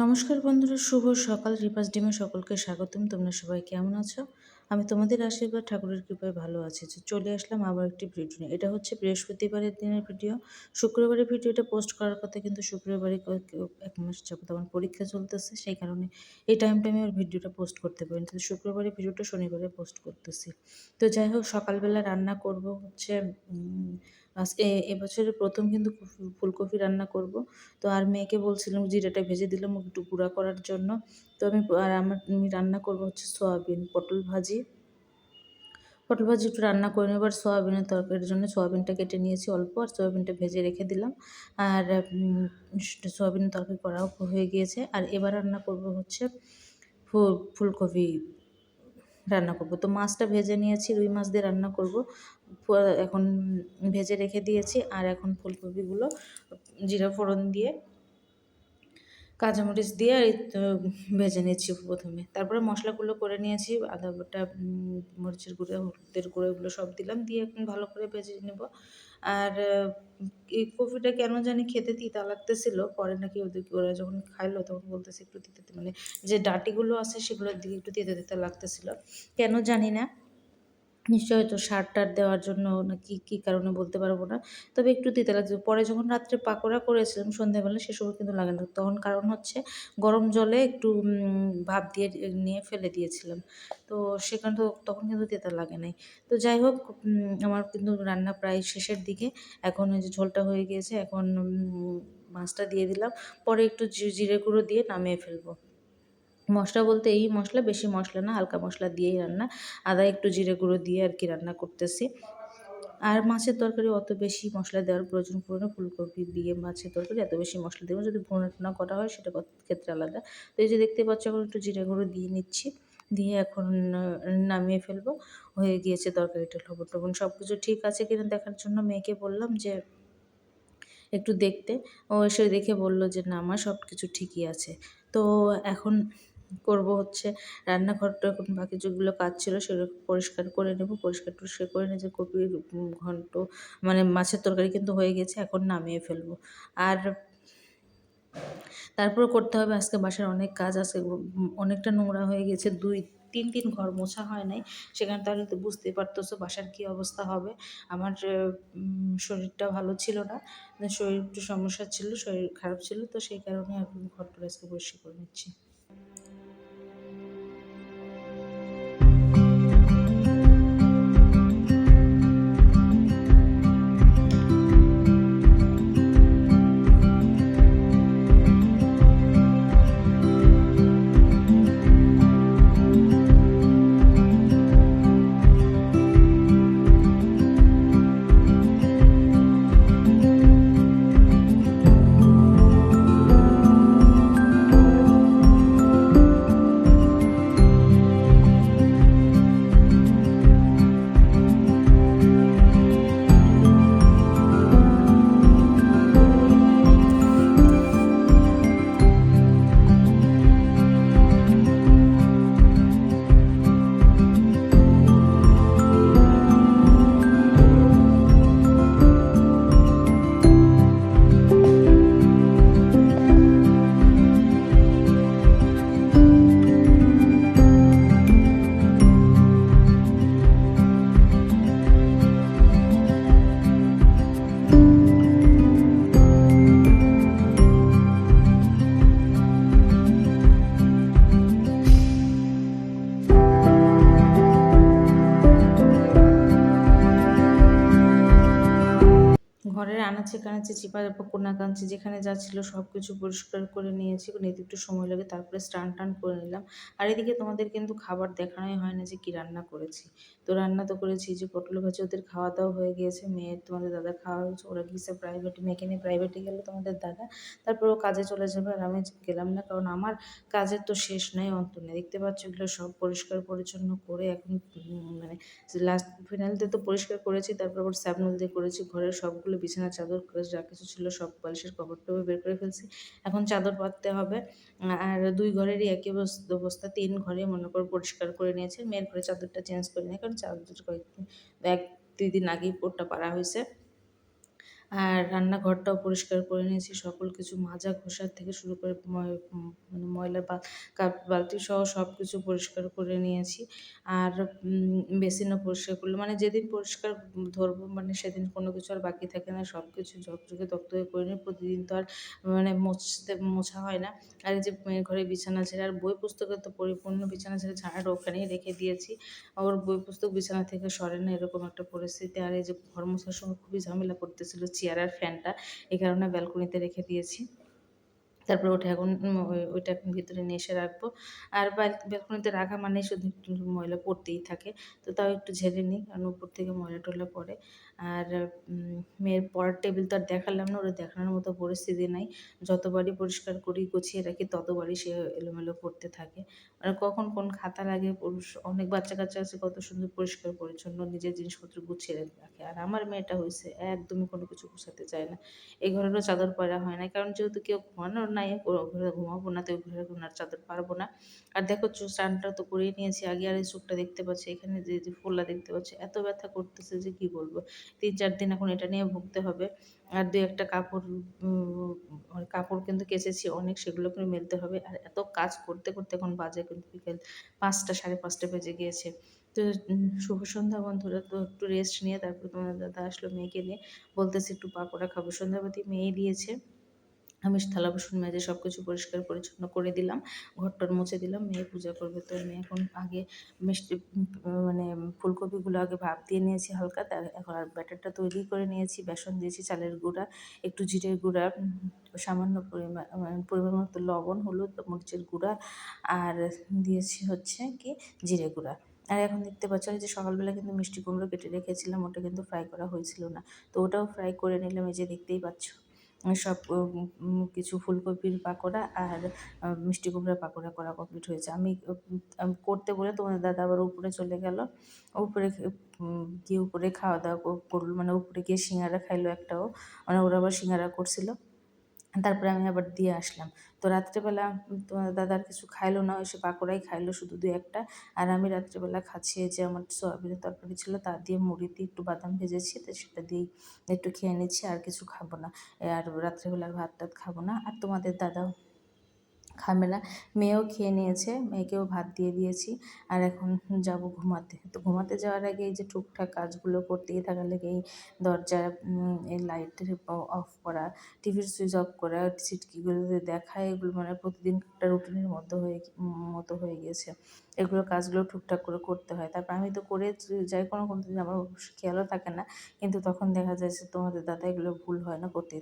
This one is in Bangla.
নমস্কার বন্ধুরা, শুভ সকাল। রিপাস ডিমে সকলকে স্বাগতম। তোমরা সবাই কেমন আছো? আমি তোমাদের আশীর্বাদ, ঠাকুরের কৃপায় ভালো আছি। চলে আসলাম আবার একটি ভিডিও নিয়ে। এটা হচ্ছে বৃহস্পতিবারের দিনের ভিডিও শুক্রবারের ভিডিওটা পোস্ট করার কথা, কিন্তু শুক্রবারে এক মাস যাবত আমার পরীক্ষা চলতেছে। সেই কারণে এই টাইমটা আমি আর ভিডিওটা পোস্ট করতে পারিনি। তো শুক্রবারের ভিডিওটা শনিবারে পোস্ট করতেছি। তো যাই হোক, সকালবেলা রান্না করব হচ্ছে এবছরের প্রথম কিন্তু ফুলকপি রান্না করব। তো আর মেয়েকে বলছিলাম জিরাটা ভেজে দিলাম একটু গুঁড়া করার জন্য। তো আমি আর আমার, আমি রান্না করব হচ্ছে সয়াবিন, পটল ভাজি। পটল ভাজি একটু রান্না করে নেবার সয়াবিনের তরকারির জন্য সয়াবিনটা কেটে নিয়েছি অল্প, আর সয়াবিনটা ভেজে রেখে দিলাম। আর সয়াবিনের তরকারি করাও হয়ে গিয়েছে। আর এবার রান্না করব হচ্ছে ফুলকপি রান্না করব। তো মাছটা ভেজে নিয়েছি, রুই মাছ দিয়ে রান্না করব। এখন ভেজে রেখে দিয়েছি আর এখন ফুলকপিগুলো জিরা ফোড়ন দিয়ে কাঁচামরিচ দিয়ে ভেজে নিয়েছি প্রথমে। তারপরে মশলাগুলো করে নিয়েছি, আদা বাটা মরিচের গুঁড়ো, হলুদের গুঁড়ো এগুলো সব দিলাম, দিয়ে এখন ভালো করে ভেজে নেব। আর, এই কফিটা কেন জানি খেতে তিতা লাগতেছিল, পরে নাকি ওদের ওরা যখন খাইলো তখন বলতেছে একটু তিতে মানে যে ডাটিগুলো আছে সেগুলোর দিকে একটু তিতে তিতে লাগতেছিল। কেন জানি না। নিশ্চয়ই হয়তো সার টার দেওয়ার জন্য না কি কী কারণে বলতে পারব না। তবে একটু দিতে লাগছে। পরে যখন রাত্রে পাকোড়া করেছিলাম সন্ধ্যাবেলা সে সময় কিন্তু লাগে না। তখন কারণ হচ্ছে গরম জলে একটু ভাপ দিয়ে নিয়ে ফেলে দিয়েছিলাম। তো সেখানে তো তখন কিন্তু তেতা লাগে নাই। তো যাই হোক আমার কিন্তু রান্না প্রায় শেষের দিকে। এখন ওই যে ঝোলটা হয়ে গিয়েছে, এখন মাছটা দিয়ে দিলাম। পরে একটু জিরে গুঁড়ো দিয়ে নামিয়ে ফেলব। মশলা বলতে এই মশলা বেশি মশলা না, হালকা মশলা দিয়েই রান্না। আদা একটু জিরে গুঁড়ো দিয়ে আর কি রান্না করতেছি। আর মাছের তরকারি অত বেশি মশলা দেওয়ার প্রয়োজন পড়ে না, ফুলকপি দিয়ে মাছের তরকারি এত বেশি মশলা দেবো, যদি ভুনা টুনা করা হয় সেটা ক্ষেত্রে আলাদা। তো এই যে দেখতে পাচ্ছ, এখন একটু জিরে গুঁড়ো দিয়ে নিচ্ছি, দিয়ে এখন নামিয়ে ফেলব। হয়ে গিয়েছে তরকারিটা লবণ টবণ সব কিছু ঠিক আছে কিনা দেখার জন্য মেয়েকে বললাম যে, একটু দেখতে। ও এসে দেখে বলল যে, না আমার সব কিছু ঠিকই আছে। তো এখন করব হচ্ছে রান্নাঘরটা এখন বাকি যেগুলো কাজ ছিল সেগুলো পরিষ্কার করে নেব। পরিষ্কার টরিষ্কার করে নিয়ে যে কপির ঘন্ট মানে মাছের তরকারি কিন্তু হয়ে গেছে, এখন নামিয়ে ফেলব। আর তারপর করতে হবে, আজকে বাসার অনেক কাজ আছে অনেকটা নোংরা হয়ে গেছে, দুই, তিন তিন ঘর মোছা হয় নাই, সেখানে তাহলে তো বুঝতেই পারতেছো বাসার কী অবস্থা হবে। আমার শরীরটা ভালো ছিল না, শরীর একটু সমস্যা ছিল, শরীর খারাপ ছিল, তো সেই কারণে এখন ঘরটা আজকে পরিষ্কার করে নিচ্ছি। আনাচে কানাচে চিপা চাপা, কোনা কাঞ্চি যেখানে যা ছিল সব কিছু পরিষ্কার করে নিয়েছি। নিতে একটু সময় লাগে, তারপরে স্টান টান করে নিলাম। আর এদিকে তোমাদের কিন্তু খাবার দেখানোই হয় না যে কী রান্না করেছি। তো রান্না তো করেছি, যে পটল ভাজি ওদের খাওয়া দাওয়া হয়ে গিয়েছে। মেয়ের তোমাদের দাদা খাওয়া হয়েছে, ওরা গিয়েছে প্রাইভেটে মেয়েকে নিয়ে প্রাইভেটে গেলো তোমাদের দাদা। তারপর ও কাজে চলে যাবে আর আমি গেলাম না, কারণ আমার কাজের তো শেষ নেই অন্ত নেই দেখতে পাচ্ছ এগুলো সব পরিষ্কার পরিচ্ছন্ন করে এখন মানে লাস্ট ফিনালতে তো পরিষ্কার করেছি, তারপর আবার স্যাপনল দিয়ে করেছি, ঘরের সবগুলো বিছানা, চাদর যা কিছু ছিল সব বালিশের কভার টবে বের করে ফেলছি। এখন চাদর পাততে হবে। আর দুই ঘরেরই একই অবস্থা। তিন ঘরে মনে করো পরিষ্কার করে নিয়েছে। মেয়ের ঘরে চাদরটা চেঞ্জ করে নিয়ে, কারণ চাদর কয়েকদিন এক দুই দিন আগেই পোটটা পারা হয়েছে। আর রান্নাঘরটাও পরিষ্কার করে নিয়েছি। সকল কিছু মাজা ঘষার থেকে শুরু করে মানে ময়লা বা, কাপ, বালতি সহ সব কিছু পরিষ্কার করে নিয়েছি। আর বেসিনও পরিষ্কার করল মানে যেদিন পরিষ্কার ধরবো মানে সেদিন কোনো কিছু আর বাকি থাকে না। সব কিছু ঝকঝকে তক্তকে করে নিই। প্রতিদিন তো আর মানে মোছতে, মোছা হয় না। আর এই যে ঘরে বিছানা ছেড়ে, আর বই পুস্তকের তো পরিপূর্ণ বিছানা ছেড়ে ঝাড় ওখানেই রেখে দিয়েছি। ওর বই পুস্তক বিছানা থেকে সরে না, এরকম একটা পরিস্থিতি। আর এই যে ঘর মোছার সময় খুবই ঝামেলা করতেছিল চেয়ার আর ফ্যানটা এই কারণে ব্যালকনিতে রেখে দিয়েছি। তারপরে ওটা এখন ওই- ওইটা এখন ভিতরে নিয়ে এসে রাখব। আর ব্যালকনিতে রাখা মানে শুধু ময়লা পড়তেই থাকে। তো তাও একটু ঝেড়ে নিই, কারণ উপর থেকে ময়লা টয়লা পড়ে। আর মেয়ের পড়ার টেবিল তো আর দেখালাম না ওরা দেখানোর মতো পরিস্থিতি নাই। যতবারই পরিষ্কার করি, গুছিয়ে রাখি, ততবারই সে এলোমেলো করতে থাকে। আর কখন কোন খাতা লাগে অনেক বাচ্চা কাচ্চা আছে, কত সুন্দর পরিষ্কার, পরিচ্ছন্ন, নিজের জিনিসপত্র গুছিয়ে রাখে আর আমার মেয়েটা হয়েছে একদমই কোনো কিছু গুছাতে চায় না। এই ঘরেরও চাদর পরা হয় না কারণ যেহেতু কেউ ঘুমানোর নাই ঘরে ঘুমাবো না, তো ওই ঘরে ঘুমার চাদর পারব না। আর দেখো, চো- স্নানটা তো করেই নিয়েছি, আগে আর এই চোখটা দেখতে পাচ্ছি, এখানে যে যে দেখতে পাচ্ছি, এত ব্যথা করতেছে যে কি বলব? তিন চার দিন এখন এটা নিয়ে ভুগতে হবে। আর দু একটা কাপড় মানে কাপড় কিন্তু কেচেছি অনেক, সেগুলো করে মেলতে হবে। আর এত কাজ করতে করতে এখন বাজে কিন্তু বিকেল পাঁচটা, সাড়ে পাঁচটা বেজে গিয়েছে। তো শুভ সন্ধ্যা বন্ধুরা, তো একটু রেস্ট নিয়ে তারপর তোমার দাদা আসলো মেয়েকে নিয়ে। বলতেছে একটু পাকোড়া খাব। সন্ধ্যাবাতি মেয়ে দিয়েছে। আমি থালা, বাসন মেজে সব কিছু পরিষ্কার, পরিচ্ছন্ন করে দিলাম। ঘরটর মুছে দিলাম, মেয়ে পূজা করবে তো আমি এখন আগে মিষ্টি মানে ফুলকপিগুলো আগে ভাপ দিয়ে নিয়েছি হালকা, তার এখন আর ব্যাটারটা তৈরি করে নিয়েছি, বেসন দিয়েছি, চালের গুঁড়া, একটু জিরের গুঁড়া, সামান্য পরিমাণ মানে পরিমাণ মতো লবণ, হলুদ, মরিচের গুঁড়া, আর দিয়েছি হচ্ছে কি জিরে গুঁড়া। আর এখন দেখতে পাচ্ছ যে সকালবেলা কিন্তু মিষ্টি কুমড়ো কেটে রেখেছিলাম, ওটা কিন্তু ফ্রাই করা হয়েছিল না। তো ওটাও ফ্রাই করে নিলাম, এই যে দেখতেই পাচ্ছ। সব কিছু ফুলকপির পাকোড়া আর মিষ্টি কুমড়ার পাকোড়া করা কমপ্লিট হয়েছে। আমি করতে বলে তোমাদের দাদা আবার উপরে চলে গেল। উপরে গিয়ে উপরে খাওয়া দাওয়া করল করল। মানে উপরে গিয়ে সিঙ্গারা খাইলো একটাও। মানে ওরা আবার সিঙ্গারা করছিল। তারপরে আমি আবার দিয়ে আসলাম। তো রাত্রেবেলা তোমার দাদার কিছু খাইলো না সে পাকোড়াই খাইলো শুধু দু একটা। আর আমি রাত্রেবেলা খাচ্ছি যে আমার সয়াবিনের তরকারি ছিল তা দিয়ে মুড়ি দিয়ে একটু বাদাম ভেজেছি, তো সেটা দিয়েই একটু খেয়ে নিচ্ছি, আর কিছু খাব না। আর রাত্রেবেলার ভাত টাত খাব না। আর তোমাদের দাদাও? খাবে না। মেয়েও খেয়ে নিয়েছে, মেয়েকেও ভাত দিয়ে দিয়েছি। আর এখন যাব ঘুমাতে। তো ঘুমাতে যাওয়ার আগে এই যে টুকটাক কাজগুলো করতেই থাকা লেগে, এই দরজা এই লাইটের অফ করা, টিভির সুইচ অফ করা সিটকিগুলোতে দেখা, এগুলো মানে প্রতিদিন একটা রুটিনের মধ্যে হয়ে, মতো হয়ে গিয়েছে। এগুলো কাজগুলো টুকটাক করে করতে হয়। তারপর আমি তো করে যাই কোনো কোনো দিন আমার খেয়ালও থাকে না, কিন্তু তখন দেখা যায় যে তোমাদের দাদা এগুলো ভুল হয় না করতে।